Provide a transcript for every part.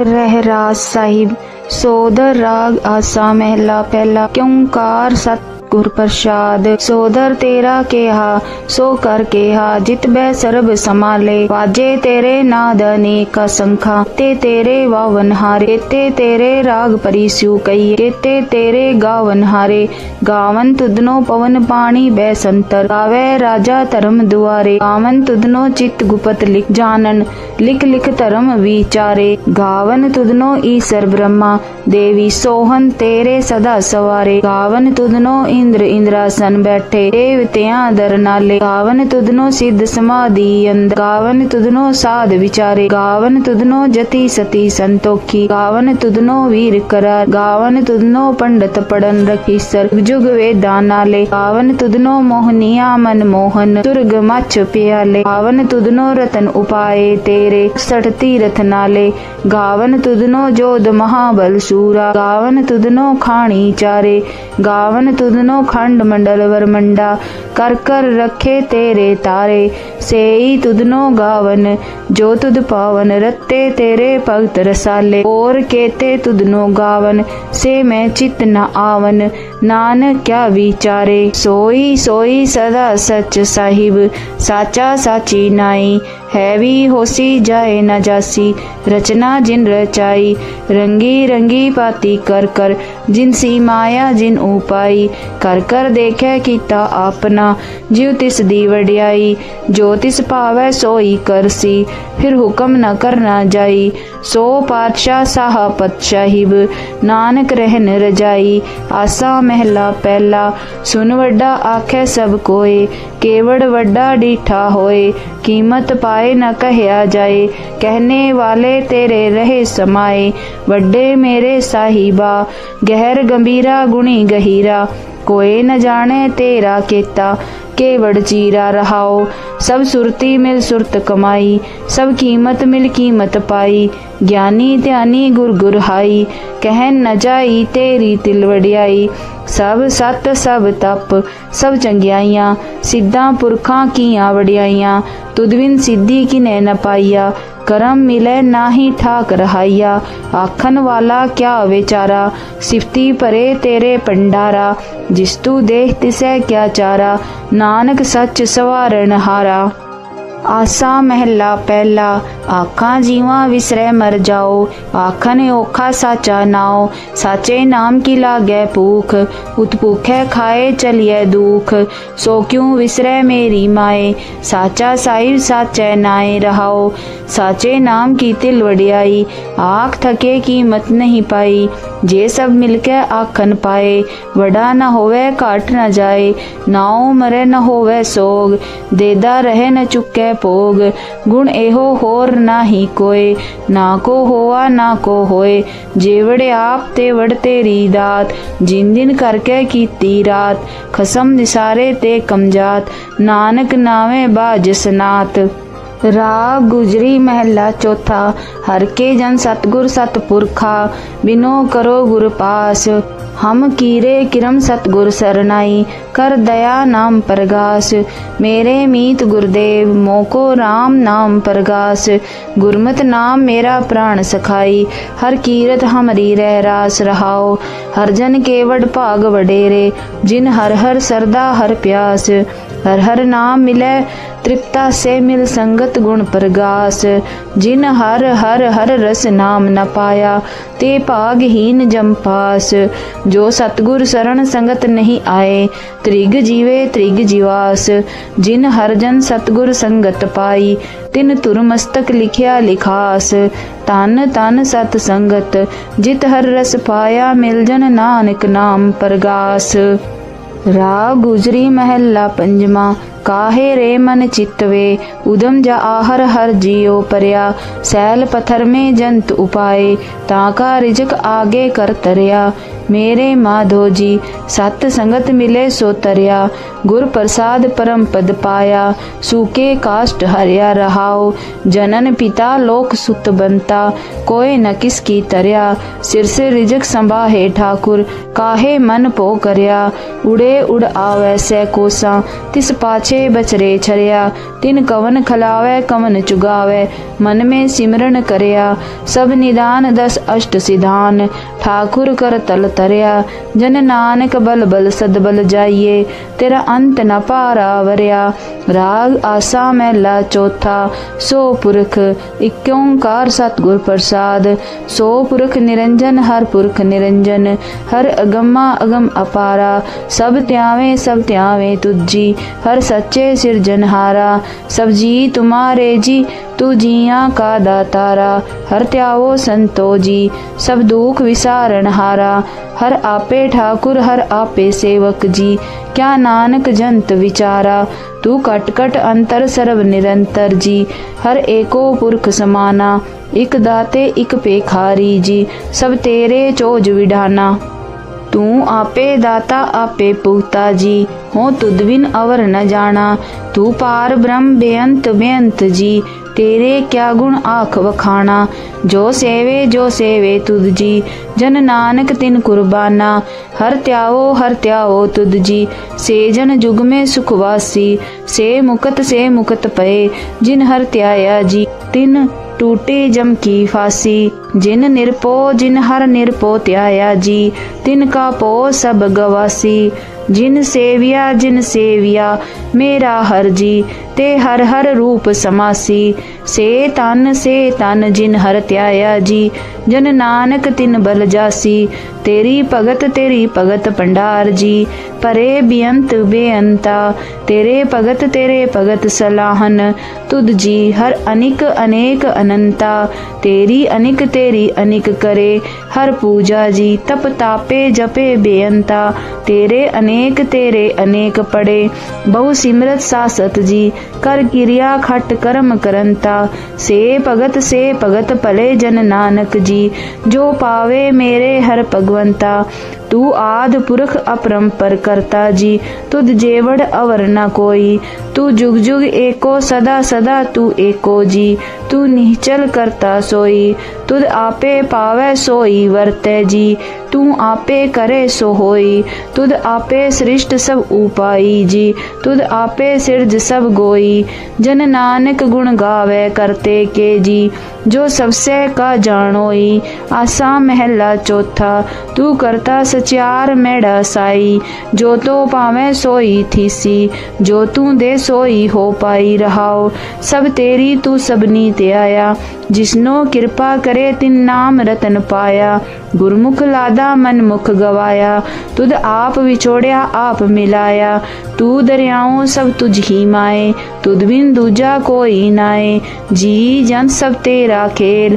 रह राज साहिब सोदर राग आसा महला पहला क्यों कार सत ਗੁਰ ਪ੍ਰਸਾਦ ਸੋਦਰ ਤੇਰਾ ਕਿਹਾ, ਸੋ ਕਰ ਕਿਹਾ, ਜਿਤ ਬੈ ਸਰਬ ਸਮਾਲੇ ਵਾਜੇ ਤੇਰੇ ਨਾਦ ਅਨੇਕ ਸੰਖਾ ਤੇ ਤੇਰੇ ਵਾਵਨ ਹਾਰੇ। ਤੇ ਤੇਰੇ ਰਾਗ ਪਰਿਸਿਉ ਕਈ, ਕੇਤੇ ਤੇਰੇ ਗਾਵਨ ਹਾਰੇ। ਗਾਵਨ ਤੁਧਨੋ ਪਵਨ ਪਾਣੀ ਬੈ ਸੰਤਰ, ਗਾਵੇ ਰਾਜਾ ਧਰਮ ਦੁਆਰੇ। ਗਾਵਨ ਤੁਧਨੋ ਚਿਤ ਗੁਪਤ ਲਿਖ ਜਾਣਨ, ਲਿਖ ਲਿਖ ਧਰਮ ਵਿਚਾਰੇ। ਗਾਵਨ ਤੁਧਨੋ ਈਸਰ ਬ੍ਰਹਮਾ, ਦੇਵੀ ਸੋਹਨ ਤੇਰੇ ਸਦਾ ਸਵਾਰੇ। ਗਾਵਨ ਤੁਧਨੋ ਇੰਦਰ ਇੰਦਰਾਸਨ ਬੈਠੇ ਦੇਵਤਿਆਂ ਦਰ ਨਾਲੇ ਗਾਵਨ ਤੁਧਨੋ ਸਿੱਧ ਸਮਾਧੀ ਅੰਦਰ ਗਾਵਨ ਤੁਧਨੋ ਸਾਧ ਵਿਚਾਰੇ ਗਾਵਨ ਤੁਧਨੋ ਜਤੀ ਸਤੀ ਸੰਤੋਖੀ ਗਾਵਨ ਤੁਧਨੋ ਵੀਰ ਕਰਾ ਗਾਵਨ ਤੁਧਨੋ ਪੰਡਤ ਪੜਨ ਰਖੀ ਰਖੀਸਰ ਜੁਗ ਵੇਦਾਂ ਨਾਲੇ ਗਾਵਨ ਤੁਧਨੋ ਮੋਹਨੀਆ ਮਨ ਮੋਹਨ ਸੁਰਗ ਮਛ ਪਿਆਲੇ ਗਾਵਨ ਤੁਧਨੋ ਰਤਨ ਉਪਾਏ ਤੇਰੇ ਸਠ ਤੀਰਥ ਨਾਲੇ ਗਾਵਨ ਤੁਧਨੋ ਜੋਦ ਮਹਾਬਲ ਸੂਰਾ ਗਾਵਨ ਤੁਧਨੋ ਖਾਣੀ ਚਾਰੇ ਗਾਵਨ ਤੁਧਨੋ ਖੰਡ ਮੰਡਲ ਵਰਮੰਡਾ, ਕਰ ਕਰ ਰਖੇ ਤੇਰੇ ਤਾਰੇ, ਸੇਈ ਤੁਧਨੋ ਗਾਵਨ, ਜੋ ਤੁਧ ਪਾਵਨ, ਰਤੇ ਤੇਰੇ ਭਗਤ ਰਸਾਲੇ ਔਰ ਕੇਤੇ ਤੁਧਨੋ ਗਾਵਨ, ਸੇ ਮੈਂ ਚਿਤ ਨ ਆਵਨ, ਨਾਨਕ ਕਿਆ ਵਿਚਾਰੇ, ਸੋਈ ਸੋਈ ਸਦਾ ਸਚ ਸਾਹਿਬ, ਸਾਚਾ ਸਾਚੀ ਨਾਈ, ਹੈ ਵੀ ਹੋਸੀ ਜਾਏ ਨਾ ਜਾਸੀ, ਰਚਨਾ ਜਿਨ ਰਚਾਈ, ਰੰਗੀ ਰੰਗੀ ਪਾਤੀ ਕਰ ਕਰ, ਜਿਨ ਸੀ ਮਾਇਆ ਜਿਨ ਉਪਾਈ ਕਰ ਕਰ ਦੇਖੈ ਕੀਤਾ ਆਪਣਾ। ਜਿਉ ਤਿਸ ਦੀ ਵਡਿਆਈ, ਜੋ ਤਿਸ ਭਾਵੈ ਸੋਈ ਕਰਸੀ ਫਿਰ ਹੁਕਮ ਨ ਕਰਨਾ ਜਾਈ। ਸੋ ਪਾਤਸ਼ਾਹ ਸਾਹਪਤ ਸਾਹਿਬ, ਨਾਨਕ ਰਹਿਨ ਰਜਾਈ। ਆਸਾ ਮਹਿਲਾ ਪਹਿਲਾ ਸੁਨ ਵੱਡਾ ਆਖੈ ਸਭ ਕੋਏ। ਕੇਵੜ ਵੱਡਾ ਡੀਠਾ ਹੋਏ, ਕੀਮਤ ਪਾਏ ਨ ਕਹਿਆ ਜਾਏ। ਕਹਿਨੇ ਵਾਲੇ ਤੇਰੇ ਰਹੇ ਸਮਾਏ, ਵੱਡੇ ਮੇਰੇ ਸਾਹਿਬਾ। ਗਹਿਰ ਗੰਭੀਰਾ ਗੁਣੀ ਗਹੀਰਾ। ਕੋਏ ਨ ਜਾਣੇ ਤੇਰਾ ਕੀਤਾ, ਕੇਵੜ ਚੀਰਾ ਰਹਾਓ। ਸਭ ਸੁਰਤੀ ਮਿਲ ਸੁਰਤ ਕਮਾਈ, ਸਭ ਕੀਮਤ ਮਿਲ ਕੀਮਤ ਪਾਈ। ਗਿਆਨੀ ਧਿਆਨੀ ਗੁਰ ਗੁਰ ਹਾਈ ਕਹਿਨ ਨ ਜਾਈ ਤੇਰੀ ਤਿਲ ਵਡਿਆਈ। ਸਭ ਸਤ ਸਭ ਤਪ, ਸਭ ਚੰਗਿਆਈਆਂ, ਸਿੱਧਾਂ ਪੁਰਖਾਂ ਕੀਆਂ ਵਡਿਆਈਆਂ। ਤੁਦਵਿਨ ਸਿੱਧੀ ਕੀ ਨੈ ਨ ਪਾਈਆ ਕਰਮ ਮਿਲੇ ਨਾਹੀ ਠਾਕ ਰਹਾਈਆ। ਆਖਣ ਵਾਲਾ ਕਿਆ ਵਿਚਾਰਾ? ਸਿਫਤੀ ਭਰੇ ਤੇਰੇ ਪੰਡਾਰਾ ਜਿਸ ਤੂ ਦੇਖ ਤਿਸੈ ਕਿਆ ਚਾਰਾ। ਨਾਨਕ ਸੱਚ ਸਵਾਰਨ ਹਾਰਾ। आसा महला पहला आखा जीवा विसर मर जाओ, आखन ओखा साचा नाओ, साचे नाम की लागे भूख, उत खाए चलिए दुख, सो क्यों विसरह मेरी माए, साचा साहिब साचे नाए रहाओ, साचे नाम की तिल वडियाई, आख थके की मत नहीं पाई ਜੇ ਸਭ ਮਿਲ ਕੇ ਆਖਣ ਪਾਏ ਵੜਾ ਨਾ ਹੋਵੇ, ਘਾਟ ਨਾ ਜਾਏ, ਨਾਉ ਮਰੇ ਨਾ ਹੋਵੇ ਸੋਗ, ਦੇਦਾ ਰਹੇ ਨਾ ਚੁੱਕੈ ਭੋਗ, ਗੁਣ ਇਹੋ ਹੋਰ ਨਾ ਹੀ ਕੋਏ, ਨਾ ਕੋ ਹੋਆ, ਨਾ ਕੋ ਹੋਏ ਜੇਵੜੇ ਆਪ ਤੇ ਵੜ ਤੇਰੀ ਦਾਤ, ਜਿਨ ਦਿਨ ਕਰਕੇ ਕੀਤੀ ਰਾਤ, ਖਸਮ ਨਿਸਾਰੇ ਤੇ ਕਮਜਾਤ ਨਾਨਕ ਨਾਵੇਂ ਬਾਜ ਰਾ ਗੁਜਰੀ ਮਹਿਲਾ ਚੌਥਾ, ਹਰ ਕੇ ਜਨ ਸਤਗੁਰ ਸਤਪੁਰਖਾ ਬਿਨੋ ਕਰੋ ਗੁਰ ਪਾਸ। ਹਮ ਕੀਰੇ ਕਿਰਮ ਸਤਗੁਰ ਸਰਨਾਈ, ਕਰ ਦਇਆ ਨਾਮ ਪ੍ਰਗਾਸ। ਮੇਰੇ ਮੀਤ ਗੁਰਦੇਵ, ਮੋਕੋ RAM ਨਾਮ ਪ੍ਰਗਾਸ। ਗੁਰਮਤ ਨਾਮ ਮੇਰਾ ਪ੍ਰਾਣ ਸਖਾਈ, ਹਰ ਕੀਰਤ ਹਮਰੀ ਰਹਿ ਰਾਸ ਰਹਾਓ ਹਰ ਜਨ ਕੇਵੜ ਭਾਗ ਵਡੇਰੇ, ਜਿਨ ਹਰ ਹਰ ਸਰਦਾ ਹਰ ਪਿਆਸ। ਹਰ ਹਰ ਨਾਮ ਮਿਲੇ, ਤ੍ਰਿਪਤਾ ਸੇ ਮਿਲ ਸੰਗਤ ਗੁਣ ਪ੍ਰਗਾਸ। ਜਿਨ ਹਰ ਹਰ ਹਰ ਰਸ ਨਾਮ ਨ ਪਾਇਆ, ਤੇ ਭਾਗਹੀਨ ਜੰਪਾਸ ਜੋ ਸਤਗੁਰ ਸਰਣ ਸੰਗਤ ਨਹੀਂ ਆਏ, ਤ੍ਰਿਗ ਜੀਵੇ ਤ੍ਰਿਗ ਜੀਵਾਸ। ਜਿਨ ਹਰ ਜਨ ਸਤਗੁਰ ਸੰਗਤ ਪਾਈ, ਤਿਨ ਤੁਰ ਮਸਤਕ ਲਿਖਿਆ ਲਿਖਾਸ। ਤਨ ਤਨ ਸਤ ਸੰਗਤ, ਜਿਤ ਹਰ ਰਸ ਪਾਇਆ, ਮਿਲ ਜਨ ਨਾਨਕ ਨਾਮ ਪ੍ਰਗਾਸ। रा गुजरी महला पंजमा। काहे रेमन चित्तवे? उदम जा आहर हर जियो परया। सैल पत्थर में जंत उपाए ताका रिजक आगे कर तरया। मेरे माधो जी, सत संगत मिले सो तरया। गुर प्रसाद परम पद पाया। सूके काष्ट हरिया रहाओ। जनन पिता लोक सुत बनता। कोय न किस की तरया। सिर से रिजक संभाहे ठाकुर। काहे मन पो करया। उड़े उड़ आवैसे कोसा। तिस पाछे छे बचरे छरिया तिन कवन खलावे, कवन चुगावे। मन में सिमरन करया, सब निदान दस अष्ट सिधान। ठाकुर कर तल तरया, जन नानक बल बल सद बल जाइये तेरा अंत न पारा वरिया, राग आसा मैला चौथा। सो पुरख, इक्योंकार सतगुर प्रसाद। सो पुरख निरंजन, हर पुरख निरंजन। हर अगम्मा अगम अपारा। सब त्यावे सब त्यावे तुझी। हर सच सच्चे सिरजनहारा सब जी तुम्हारे जी, तू जिया का दातारा, हर त्यावो संतो जी, सब दुख विसारण हारा, हर आपे ठाकुर, हर आपे सेवक जी, क्या नानक जंत विचारा, तू कट कट अंतर सर्व निरंतर जी, हर एको पुरख समाना, इक दाते इक पेखारी जी, सब तेरे चोज विढाना। ਤੂੰ ਆਪੇ ਦਾਤਾ, ਆਪੇ ਪੁਖਤਾ ਜੀ। ਹੋ ਤੁਧ ਬਿਨ ਅਵਰ ਨ ਜਾਣਾ। ਤੂੰ ਪਾਰ ਬ੍ਰਹਮ ਬੇਅੰਤ ਬੇਅੰਤ ਜੀ। ਤੇਰੇ ਕਿਆ ਗੁਣ ਆਖ ਵਖਾਣਾ। ਜੋ ਸੇਵੇ ਜੋ ਸੇਵੇ ਤੁਧ ਜੀ। ਜਨ ਨਾਨਕ ਤਿਨ ਕੁਰਬਾਨਾ। ਹਰ ਤਿਆਓ ਹਰ ਤਿਆਓ ਤੁਧ ਜੀ। ਸੇ ਜਨ ਜੁਗ ਮੇ ਸੁਖ ਵਾਸੀ। ਸੇ ਮੁਕਤ ਸੇ ਮੁਕਤ ਪਏ। ਜਿਨ ਹਰ ਤਿਆਇਆ ਜੀ। ਤਿਨ टूटे जम की फांसी। जिन निरपो, जिन हर निरपो त्याया जी तिन का पो सब गवासी। जिन सेविया जिन सेविया मेरा हर जी, ते हर हर रूप समासी। से तन से तन जिन हर त्याया जी। जन नानक तिन बल जासी। तेरी भगत तेरी भगत पंडार जी। परे बियंत बेअंता। तेरे भगत तेरे भगत सलाहन। तुद जी, हर अनिक, अनेक अनंता। तेरी अनिक तेरी अनिक करे। हर पूजा जी, तप तापे, जपे बेअंता। तेरे अनेक तेरे अनेक पड़े। बहु सिमरत सासत जी, कर किरिया खट कर्म करंता। से भगत से भगत पले जन नानक जी, जो पावे मेरे हर भगवंता। तू आद पुरख अपरंपर करता जी तुद जेवड़ अवर न कोई। तू जुग जुग एको सदा सदा तू एको जी तू निश्चल करता सोई तुद आपे पावे सोई वर्ते जी तू आपे करे सो होई तुद आपे सृष्ट सब उपाई जी तुद आपे सिरज सब गोई जन नानक गुण गावे करते के जी जो सबसे का जानोई आसा महला चौथा तू करता सचार मेड़ा साई जो तो पावे सोई थीसी जो तू दे ਸੋਈ ਹੋ ਪਾਈ ਰਹਾਓ, ਸਭ ਤੇਰੀ ਤੂੰ ਸਭਨੀ ਤੇ ਆਇਆ, ਜਿਸਨੋ ਕਿਰਪਾ ਕਰੇ ਤਿਨ ਨਾਮ ਰਤਨ ਪਾਇਆ। ਗੁਰਮੁਖ ਲਾਦਾ ਮਨ ਮੁਖ ਗਵਾਇਆ, ਤੁਧ ਆਪ ਵਿਛੋੜਿਆ, ਆਪ ਮਿਲਾਇਆ। ਤੂੰ ਦਰਿਆਉ ਸਭ ਤੁਝ ਹੀ ਮਾਏ, ਤੁਧ ਬਿਨ ਦੂਜਾ ਕੋਈ ਨਾਏ। ਜੀ ਜਨ ਸਭ ਤੇਰਾ ਖੇਲ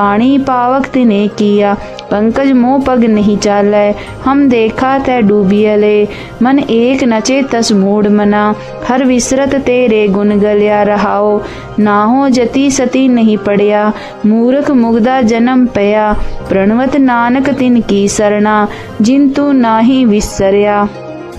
पानी पावक तिने किया पंकज मोह पग नहीं चालै हम देखा तै डूबियले मन एक नचे तस मूड मना हर विसरत तेरे गुण गलिया रहाओ ना हो जति सती नहीं पड़िया मूर्ख मुग्धा जन्म पया प्रणवत नानक तिन की सरना जिन तू नाही विसरिया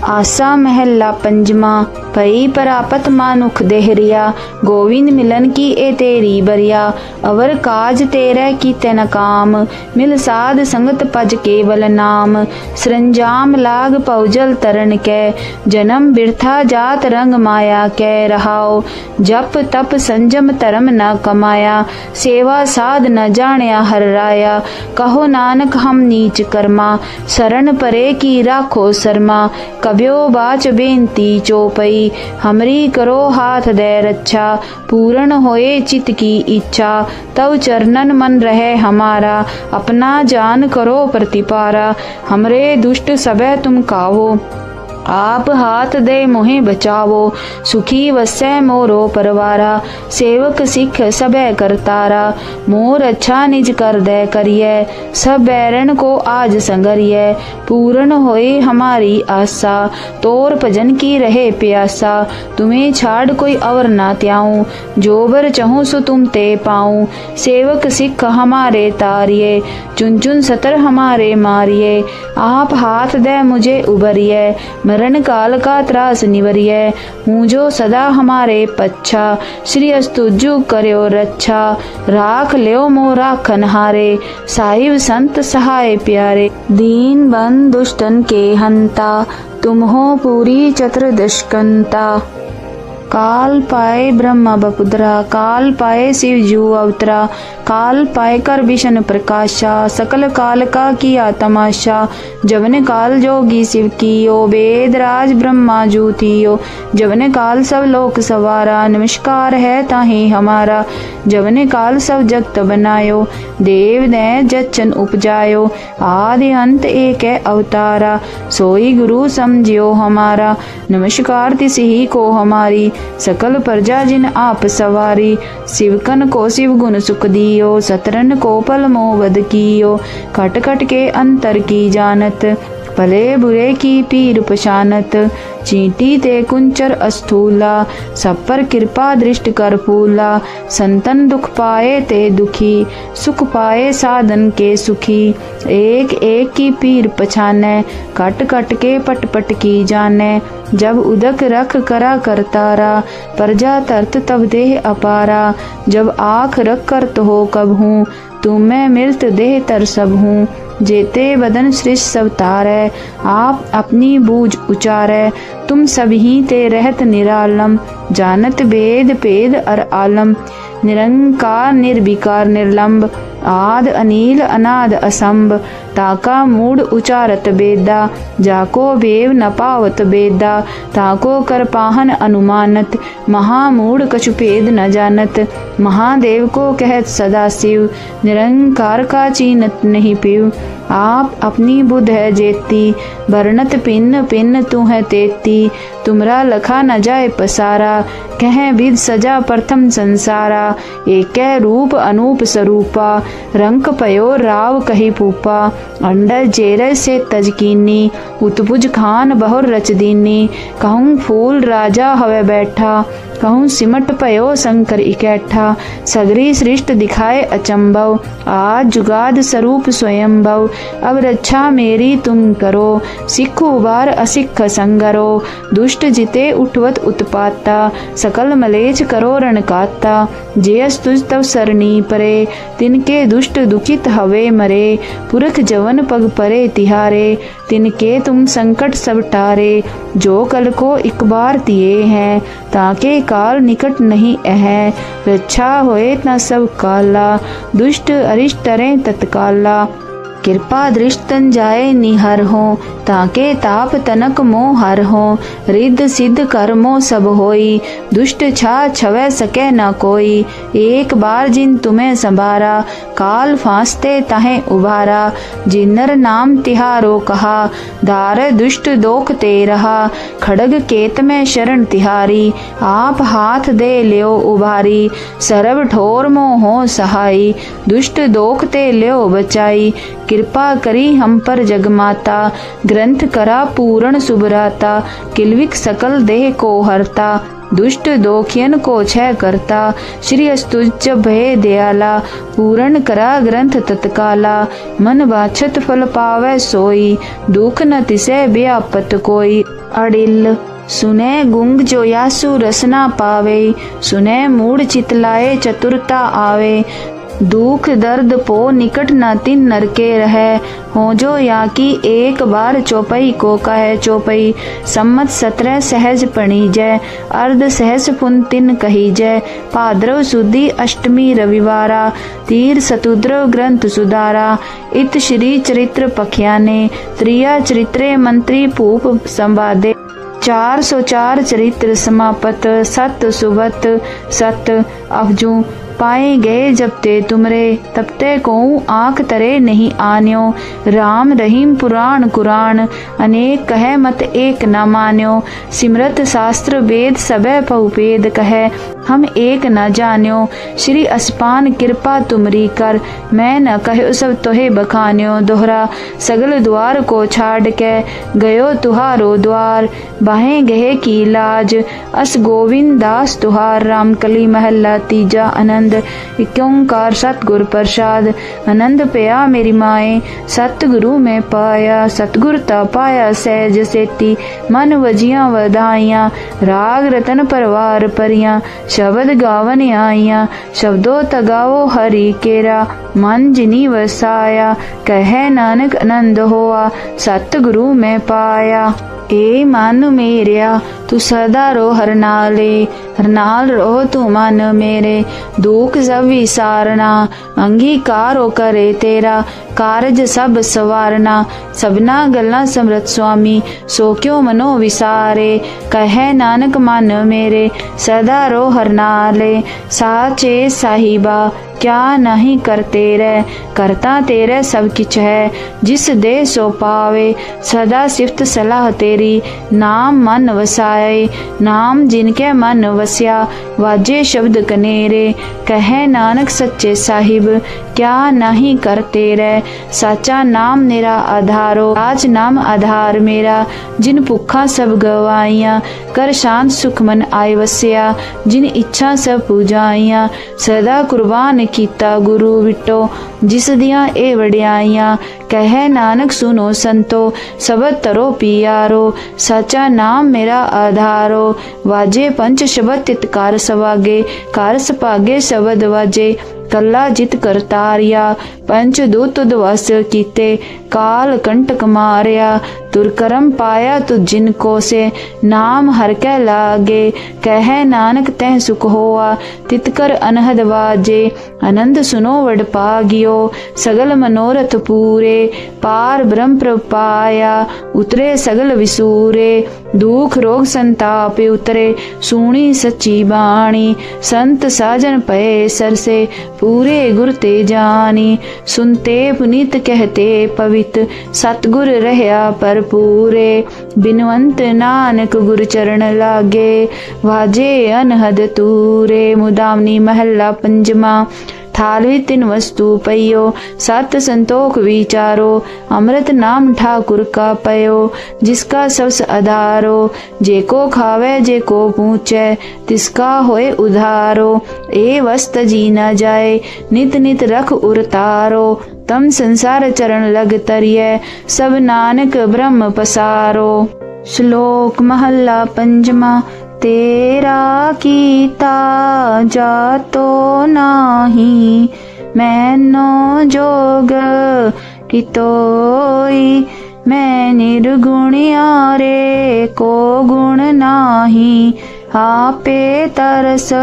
ਆਸਾ ਮਹਿਲਾ ਪੰਜਵਾ ਭਈ ਪ੍ਰਾਪਤ ਮਾਨੁਖ ਦੇਹਰਿਆ, ਗੋਵਿੰਦ ਮਿਲਨ ਕੀ ਏ ਤੇਰੀ ਬਰਿਆ, ਅਵਰ ਕਾਜ ਤੇਰੇ ਕੀਤੇ ਨ ਕਾਮ, ਮਿਲ ਸਾਧ ਸੰਗਤ ਪਜ ਕੇਵਲ ਨਾਮ, ਸਰੰਜਾਮ ਲਾਗ ਪਉਜਲ ਤਰਨ ਕੈ, ਜਨਮ ਬਿਰਥਾ ਜਾਤ ਰੰਗ ਮਾਇਆ ਕੈ ਰਹਾਓ ਜਪ ਤਪ ਸੰਜਮ ਧਰਮ ਨ ਕਮਾਇਆ, ਸੇਵਾ ਸਾਧ ਨ ਜਾਣਿਆ ਹਰ ਰਾਇਆ, ਕਹੋ ਨਾਨਕ ਹਮ ਨੀਚ ਕਰਮਾ ਸਰਣ ਪਰੇ ਕੀ ਰਾਖੋ ਸਰਮਾ कब्यो बाच बेनती चौपई। हमरी करो हाथ दे रक्षा पूर्ण होए चित की इच्छा। तव चरणन मन रहे हमारा, अपना जान करो प्रतिपारा। हमरे दुष्ट सबे तुम कावो। आप हाथ दे मुहे बचावो, सुखी वसै मोरो परवारा, सेवक सिख सबे करतारा, मोर अच्छा निज कर दे करिए सब बैरन को आज संगरिए पूर्ण होए हमारी आशा तोर भजन की रहे प्यासा, तुम्हें छाड़ कोई अवर ना त्याऊं जोबर चहूं सो तुम ते पाऊँ, सेवक सिख हमारे तारिये चुन चुन सतर हमारे मारिए, आप हाथ दे मुझे उबरिए मरण काल का त्रास निवरिय हूँ जो सदा हमारे पच्छा। श्री अस्तुजु करो रक्षा राख लियो मोरा खनहारे साहिब संत सहाय प्यारे। दीन बन दुष्टन के हंता। तुम हो पूरी चतुर्दशकंता काल पाए ब्रह्म बपुद्रा काल पाए शिव जू अवतरा काल पाए कर विष्णु प्रकाशा, सकल काल का किया तमाशा, जवन काल जोगी शिव कियो, वेद राज ब्रह्मा जूतियो जवन काल सब लोक सवारा, नमस्कार है ताही हमारा, जवन काल सब जगत बनायो, देव ने जचन उपजायो, आदि अंत एक है अवतारा, सोई गुरु समझियो हमारा, नमस्कार तिस ही को हमारी सकल प्रजा जिन आप सवारी शिवकन को शिव गुण सुख दियो सतरन को पल मोवद कियो खट खट के अंतर की जानत भले बुरे की पीर पशानत, चींटी ते कुंचर अस्थूला, सब पर कृपा दृष्ट कर फूला, संतन दुख पाए ते दुखी, सुख पाए साधन के सुखी। एक एक की पीर पछाने, कट कट के पट पट की जाने। जब उदक रख करा करतारा प्रजा तरत तब देह अपारा। जब आख रख कर तो हो कब हूँ, तुम मैं मिलत देह तर सब हूँ। जेते बदन सृष्ट सवतार है आप अपनी बूझ उचारै तुम सभी ते रहत निरालम, जानत वेद पेद अर आलम। निरंकार, निर्विकार, निर्लंब, आद, अनिल, अनाद असंभ ताका मूड उचारत बेदा, जाको बेव न पावत बेदा। ताको कर पाहन अनुमानत महामूड कछुपेद न जानत। महादेव को कहत सदा शिव निरंकार का चीनत नहीं पीव। आप अपनी बुध है जेती, बरनत पिन पिन तू है तेती, तुमरा लखा न जाए पसारा कह विद सजा प्रथम संसारा, एक रूप अनूप स्वरूपा रंक पयो राव कही पूपा अंडर जेर से तजकीनी उतपुज खान बहुर रचदीनी कहूँ फूल राजा हवे बैठा, कहूँ सिमट पयो शंकर इकैठा, सगरी सृष्ट दिखाए अचंभव, आज जुगाद स्वरूप स्वयंभव, अब रक्षा मेरी तुम करो, सिख उबार असिख संगरो, दुष्ट जिते उठवत उत्पाता सकल मलेच करो रणकाता जेयस तुझ तव सरणी परे, तिनके दुष्ट दुखित हवे मरे, पुरख जवन पग परे तिहारे, तिनके तुम संकट सब टारे, जो कल को एक बार दिए हैं, ताके काल निकट नहीं अह रक्षा होए न सब काला, दुष्ट अरिष्ट तरे तत्काला। कृपा दृष्टन जाए निहर हो, ताके ताप तनक मोह हर हो। रिद्ध सिद्ध कर्मो सब होई, दुष्ट छा छवे सके न कोई। एक बार जिन तुम्हें संभारा, काल फांसते तहे उभारा। जिन्नर नाम तिहारो कहा, दार दुष्ट दोख ते रहा। खड़ग केत में शरण तिहारी, आप हाथ दे लियो उभारी। सरब ठोर मोह सहाई, दुष्ट दोख ते लियो बचाई। कृपा करी हम पर जगमाता, ग्रंथ करा पूर्ण सुभराता, किलविक सकल देह को हरता, दुष्ट दोखियन को छय करता, श्री अस्तुज भय दयाला, पूर्ण करा ग्रंथ तत्काला, मन बाछत फल पावे सोई, दुख न तिसे व्यापत कोई। अडिल, सुने गुंग जो यासु रसना पावे, सुने मूड चितलाए चतुरता आवे दुख दर्द पो निकट न तिन नरके रहे। हो जो या की एक बार चौपई को कहे चौपई, सम्मत सत्रह सहज पणी जय, अर्ध सहज पुन तिन कही जय। पाद्रव सुदी अष्टमी रविवारा, तीर सतुद्रव ग्रंथ सुधारा। इत श्री चरित्र पख्याने, त्रिया चरित्रे मंत्री पूप संवादे। चार सौ चार चरित्र समापत, सत सुबत सत अफजू पाए गए जब ते तुमरे तब ते को आँख तरे नहीं आन्यो। राम रहीम पुराण कुरान अनेक कहे मत एक न मान्यो। सिमरत शास्त्र वेद सबे पहुपेद कहे, हम एक न जान्यो। श्री अस्पान कृपा तुमरी कर, मैं न कहो सब तोहे बखान्यो। दोहरा सगल द्वार को छाड़ के गयो तुहारो द्वार, बाहे गहे की लाज। अस गोविंद दास तुहार, रामकली महल्ला तीजा ਆਨੰਦ ਇਕ ਓੰਕਾਰ ਸਤਗੁਰ ਪ੍ਰਸਾਦ? ਆਨੰਦ ਪਿਆ ਮੇਰੀ ਮਾਏ, ਸਤਗੁਰੂ ਮੈਂ ਪਾਇਆ, ਸਤਗੁਰ ਤਾ ਪਾਇਆ ਸਹਿਜ ਸੇਤੀ, ਮਨ ਵਜੀਆਂ ਵਧਾਈਆਂ, ਰਾਗ ਰਤਨ ਪਰਵਾਰ ਪਰੀਆਂ ਸ਼ਬਦ ਗਾਵਨ ਆਈਆਂ, ਸ਼ਬਦੋ ਤਗਾਵੋ ਹਰੀ ਕੇਰਾ, ਮਨ ਜਿਨੀ ਵਸਾਇਆ, ਕਹੈ ਨਾਨਕ ਆਨੰਦ ਹੋਆ, ਸਤਗੁਰੂ ਮੈਂ ਪਾਇਆ। ਏ ਮਨ ਮੇਰਿਆ, ਤੂੰ ਸਦਾ ਰੋ ਹਰ ਨਾਲੇ, ਹਰ ਨਾਲ ਰੋ ਤੂੰ ਮਨ ਮੇਰੇ। ਦੁਖ ਸਭ ਵਿਸਾਰਨਾ, ਅੰਗੀਕਾਰੋ ਕਰੇ ਤੇਰਾ, ਕਾਰਜ ਸਭ ਸਵਾਰਨਾ। ਸਭਨਾ ਗੱਲਾਂ ਸਮਰਤ ਸੁਆਮੀ, ਸੋ ਕਿਉ ਮਨੋ ਵਿਸਾਰੇ। ਕਹੈ ਨਾਨਕ ਮਨ ਮੇਰੇ, ਸਦਾ ਰੋ ਹਰ ਨਾਲੇ, ਸਾਚੇ ਸਾਹਿਬਾ क्या नहीं करते रे करता तेरे सब किच है। जिस दे सो पावे, सदा सिफ्त सलाह तेरी। नाम मन वसाए, नाम जिनके मन वस्या, वाजे शब्द कनेरे। कहे नानक सच्चे साहिब, क्या नहीं करते रे साचा नाम मेरा आधारो, आज नाम आधार मेरा। जिन भुखा सब गवाइया, कर शांत सुख मन आय वस्या। जिन इच्छा सब पूजाइया, सदा कुर्बान ਕੀਤਾ ਗੁਰੂ ਵਿਟੋ ਜਿਸ ਦੀਆਂ ਇਹ ਵਡਿਆਈਆਂ ਕਹੇ ਨਾਨਕ ਸੁਨੋ ਸੰਤੋ ਸਬਦ ਤਰੋ ਪਿਆਰੋ ਸਾਚਾ ਨਾਮ ਮੇਰਾ ਆਧਾਰੋ ਵਾਜੇ ਪੰਜ ਸ਼ਬਦ ਤਿਤਕਾਰ ਸਵਾਗੇ ਕਰ ਸਪਾਗੇ ਸ਼ਬਦ ਵਾਜੇ ਕੱਲਾ ਜਿਤ ਕਰਤਾਰਿਆ ਪੰਚ ਦੁੱਤ ਦਵਸ ਕੀਤੇ, ਕਾਲ ਕੰਟਕ ਮਾਰਿਆ ਤੁਰ ਕਰਮ ਪਾਇਆ ਤੁ ਜਿਨ ਕੋ ਸੇ ਨਾਮ ਹਰ ਕੈ ਲਾਗੇ, ਕਹਿ ਨਾਨਕ ਤੈ ਸੁਖ ਹੋਆ ਤਿਤ ਕਰ ਅਨਹਦ ਵਾਜੇ ਅਨੰਦ ਸੁਨੋ ਵਡ ਪਾਗਿਓ, ਸਗਲ ਮਨੋਰਥ ਪੂਰੇ, ਪਾਰ ਬ੍ਰਹਮ ਪ੍ਰਪਾਇਆ ਉਤਰੇ ਸਗਲ ਵਿਸੂਰੇ, ਦੁਖ ਰੋਗ ਸੰਤਾਪ ਉਤਰੇ, ਸੂਣੀ ਸੱਚੀ ਬਾਣੀ, ਸੰਤ ਸਾਜਨ ਪਏ ਸਰਸੇ, ਪੂਰੇ ਗੁਰ ਤੇ ਜਾਣੀ सुनते पुनीत कहते पवित सतगुर रहया पर पूरे बिनवंत नानक गुर चरण लागे वाजे अनहद तूरे मुदामनी महला पंजमा थालवी तीन वस्तु पयो सत संतोख विचारो, अमृत नाम ठाकुर का पयो जिसका सबस आधारो जे को खावे, जे को पूछे, तिसका होए उधारो, ए वस्त जी न जाए, नित नित रख उरतारो तम संसार चरण लग तरिय, सब नानक ब्रह्म पसारो। श्लोक महल्ला पंजमा ਤੇਰਾ ਕੀਤਾ ਜਾਤੋ ਨਾਹੀ, ਮੈਨੋ ਜੋਗ ਕਿਤੋਈ, ਮੈਂ ਨਿਰਗੁਣਿਆ ਰੇ ਕੋ ਗੁਣ ਨਾਹੀ, ਆਪੇ ਤਰਸ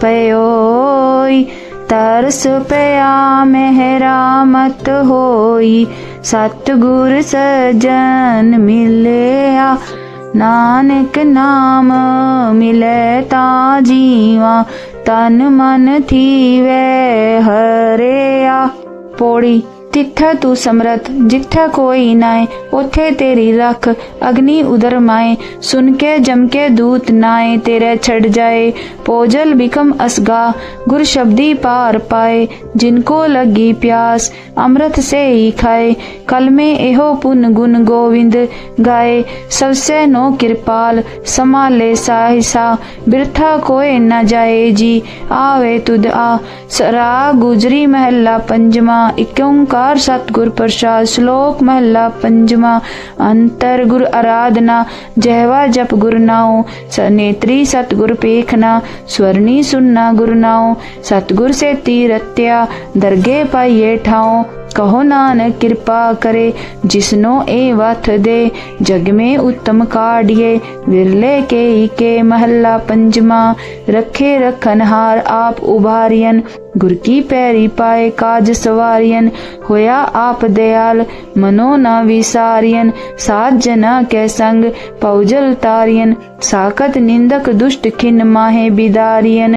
ਪਇਓਈ ਤਰਸ ਪਿਆ ਮਹਿਰਾ ਮਤ ਹੋਈ, ਸਤਗੁਰ ਸਜਣ ਮਿਲਿਆ नानक नाम मिलता जीवा तन मन थी थिव हरे तिथा तू ਸਮਰਤ ਜਿੱਥਾ कोई नाए ਉਥੇ तेरी रख, अग्नि उदर माए सुनके जमके दूत नाए तेरे छड़ जाए। पोजल बिकम असगा, गुर शब्दी पार पाए। जिनको लगी प्यास, अमृत से ही खाए। कल में एहो पुन गुन गोविंद गाए। सबसे नो कृपाल समाले साहिसा। बिरथा कोई न जाए जी, आवे तुद आ। सरा गुजरी महला पंजमा, इक्यों का इक्योंकार सतगुर प्रसाद श्लोक महला पंजमा, अंतर गुर आराधना, जहवा जप गुर नाओ सनेत्री सतगुर पेखना, स्वर्णी सुनना गुर नाओ सतगुर से तीरत्या दरगे पाइये ठाओ ਕਹੋ ਨਾਨਕ ਕਿਰਪਾ ਕਰੇ, ਜਿਸਨੋ ਇਹ ਵਥ ਦੇ। ਜਗ ਮੇ ਉਤਮ ਕਾੜੀਏ ਵਿਰਲੇ ਕੇ ਕੇ ਮਹੱਲਾ ਪੰਜਮਾ। ਰੱਖੇ ਰਖਨਹਾਰ ਆਪ ਉਭਾਰੀਨ ਗੁਰ ਕੀ ਪੈਰੀ ਪਾਏ ਕਾਜ ਸਵਾਰੀਨ ਹੋਇਆ ਆਪ ਦਿਆਲ, ਮਨੋ ਨਾ ਵਿਸਾਰੀਨ ਸਾਧ ਜਨਾ ਕੈ ਸੰਗ ਪਉਜਲ ਤਾਰੀਨ ਸਾਖਤ ਨਿੰਦਕ ਦੁਸ਼ਟ ਖਿਨ ਮਾਹੇ ਬਿਦਾਰੀਨ